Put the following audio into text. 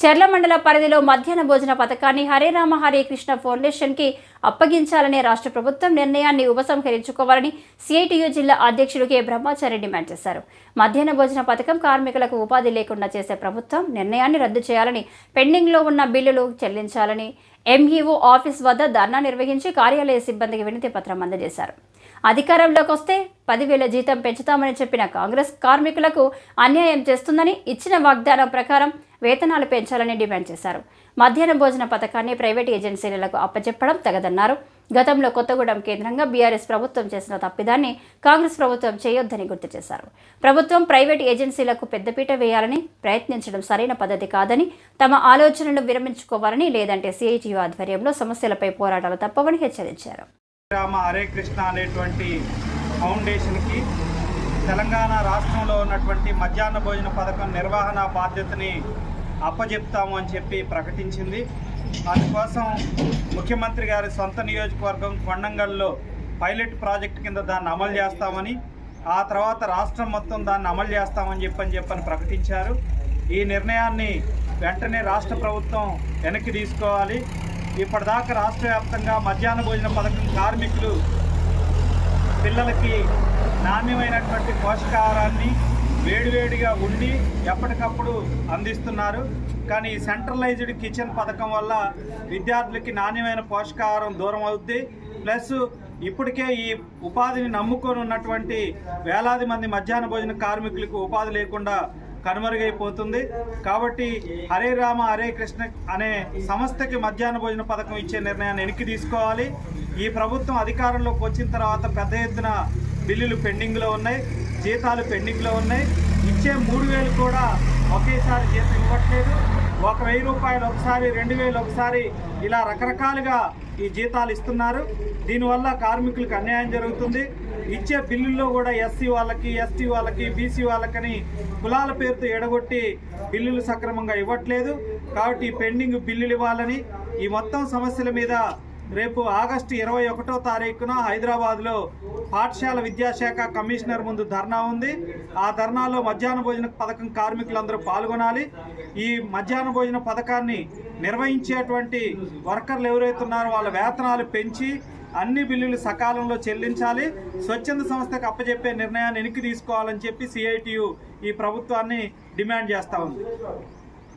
చెర్ల మండల పరిధిలో మధ్యాహ్న భోజన పథకాన్ని హరే రామ హరే కృష్ణ ఫౌండేషన్కి అప్పగించాలనే రాష్ట్ర ప్రభుత్వం నిర్ణయాన్ని ఉపసంహరించుకోవాలని సిఐటియు జిల్లా అధ్యక్షుడు కె. బ్రహ్మాచారి డిమాండ్ చేశారు. మధ్యాహ్న భోజన పథకం కార్మికులకు ఉపాధి లేకుండా చేసే ప్రభుత్వం నిర్ణయాన్ని రద్దు చేయాలని పెండింగ్లో ఉన్న బిల్లులు చెల్లించాలని ఎంఈఓ ఆఫీస్ వద్ద ధర్నా నిర్వహించి కార్యాలయ సిబ్బందికి వినతి పత్రం అందజేశారు. అధికారంలోకి వస్తే పదివేల జీతం పెంచుతామని చెప్పిన కాంగ్రెస్ కార్మికులకు అన్యాయం చేస్తుందని ఇచ్చిన వాగ్దానం ప్రకారం వేతనాలు పెంచాలని డిమాండ్ చేశారు. మధ్యాహ్న భోజన పథకాన్ని ప్రైవేట్ ఏజెన్సీలకు అప్పచెప్పడం తగదన్నారు. గతంలో కొత్తగూడెం కేంద్రంగా బీఆర్ఎస్ ప్రభుత్వం చేసిన తప్పిదాన్ని కాంగ్రెస్ ప్రభుత్వం చేయొద్దని గుర్తు చేశారు. ప్రభుత్వం ప్రైవేట్ ఏజెన్సీలకు పెద్దపీట వేయాలని ప్రయత్నించడం సరైన పద్ధతి కాదని తమ ఆలోచనలు విరమించుకోవాలని లేదంటే సిఐటియు ఆధ్వర్యంలో సమస్యలపై పోరాటాలు తప్పవని హెచ్చరించారు. రామ హరే కృష్ణ అనేటువంటి ఫౌండేషన్కి తెలంగాణ రాష్ట్రంలో ఉన్నటువంటి మధ్యాహ్న భోజన పథకం నిర్వహణ బాధ్యతని అప్పజెప్తాము అని చెప్పి ప్రకటించింది. అందుకోసం ముఖ్యమంత్రి గారి సొంత నియోజకవర్గం కొండంగల్లో పైలట్ ప్రాజెక్ట్ కింద దాన్ని అమలు చేస్తామని ఆ తర్వాత రాష్ట్రం మొత్తం దాన్ని అమలు చేస్తామని చెప్పని చెప్పని ప్రకటించారు. ఈ నిర్ణయాన్ని వెంటనే రాష్ట్ర ప్రభుత్వం వెనక్కి తీసుకోవాలి. ఇప్పటిదాకా రాష్ట్ర వ్యాప్తంగా మధ్యాహ్న భోజన పథకం కార్మికులు పిల్లలకి నాణ్యమైనటువంటి పోషకాహారాన్ని వేడివేడిగా ఉండి ఎప్పటికప్పుడు అందిస్తున్నారు. కానీ ఈ సెంట్రలైజ్డ్ కిచెన్ పథకం వల్ల విద్యార్థులకి నాణ్యమైన పోషకాహారం దూరం అవుద్ది. ప్లస్ ఇప్పటికే ఈ ఉపాధిని నమ్ముకొని ఉన్నటువంటి వేలాది మంది మధ్యాహ్న భోజన కార్మికులకు ఉపాధి లేకుండా కనుమరుగైపోతుంది. కాబట్టి హరే రామ హరే కృష్ణ అనే సంస్థకి మధ్యాహ్న భోజన పథకం ఇచ్చే నిర్ణయాన్ని వెనక్కి తీసుకోవాలి. ఈ ప్రభుత్వం అధికారంలోకి వచ్చిన తర్వాత పెద్ద ఎత్తున బిల్లులు పెండింగ్లో ఉన్నాయి జీతాలు పెండింగ్లో ఉన్నాయి. ఇచ్చే మూడు వేలు కూడా ఒకేసారి జీతం ఇవ్వట్లేదు. ఒక వెయ్యి రూపాయలు ఒకసారి రెండు వేలు ఒకసారి ఇలా రకరకాలుగా ఈ జీతాలు ఇస్తున్నారు. దీనివల్ల కార్మికులకు అన్యాయం జరుగుతుంది. ఇచ్చే బిల్లుల్లో కూడా ఎస్సీ వాళ్ళకి ఎస్టీ వాళ్ళకి బీసీ వాళ్ళకని కులాల పేరుతో ఎడగొట్టి బిల్లులు సక్రమంగా ఇవ్వట్లేదు. కాబట్టి ఈ పెండింగ్ బిల్లులు ఇవ్వాలని ఈ మొత్తం సమస్యల మీద రేపు ఆగస్టు ఇరవై ఒకటో తారీఖున హైదరాబాద్లో పాఠశాల విద్యాశాఖ కమిషనర్ ముందు ధర్నా ఉంది. ఆ ధర్నాలో మధ్యాహ్న భోజన పథకం కార్మికులందరూ పాల్గొనాలి. ఈ మధ్యాహ్న భోజన పథకాన్ని నిర్వహించేటువంటి వర్కర్లు ఎవరైతే ఉన్నారో వాళ్ళ వేతనాలు పెంచి అన్ని బిల్లులు సకాలంలో చెల్లించాలి. స్వచ్ఛంద సంస్థకు అప్పచెప్పే నిర్ణయాన్ని వెనక్కి తీసుకోవాలని చెప్పి సిఐటియు ఈ ప్రభుత్వాన్ని డిమాండ్ చేస్తూ ఉంది.